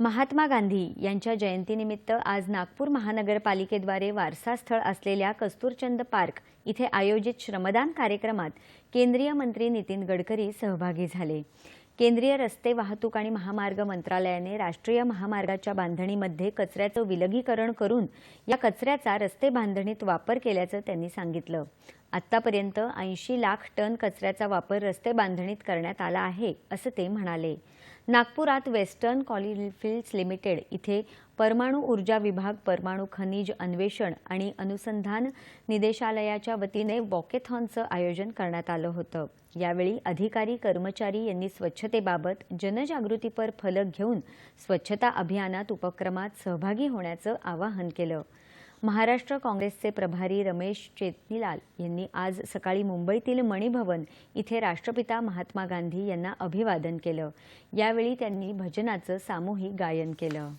महात्मा गांधी यांच्या जयंतीनिमित्त आज नागपूर महानगरपालिकेद्वारे वारसास्थळ असलेल्या कस्तुरचंद पार्क इथे आयोजित श्रमदान कार्यक्रमात केंद्रीय मंत्री नितीन गडकरी सहभागी झाले. केंद्रीय रस्ते वाहतूक आणि महामार्ग मंत्रालयाने राष्ट्रीय महामार्गाच्या बांधणीमध्ये कचऱ्याचं विलगीकरण करून या कचऱ्याचा रस्ते बांधणीत वापर केल्याचं त्यांनी सांगितलं. आत्तापर्यंत ऐंशी लाख टन कचऱ्याचा वापर रस्ते बांधणीत करण्यात आला आहे असं ते म्हणाले. नागपुरात वेस्टर्न कॉलिफिल्ड्स लिमिटेड इथे परमाणू ऊर्जा विभाग परमाणू खनिज अन्वेषण आणि अनुसंधान निदेशालयाच्या वतीने वॉकेथॉनचं आयोजन करण्यात आलं होतं. यावेळी अधिकारी कर्मचारी यांनी स्वच्छतेबाबत जनजागृतीपर फलक घेऊन स्वच्छता अभियानात उपक्रमात सहभागी होण्याचं आवाहन केलं. महाराष्ट्र काँग्रेसचे प्रभारी रमेश चेतनीलाल यांनी आज सकाळी मुंबईतील मणिभवन इथे राष्ट्रपिता महात्मा गांधी यांना अभिवादन केलं. यावेळी त्यांनी भजनाचं सामूहिक गायन केलं.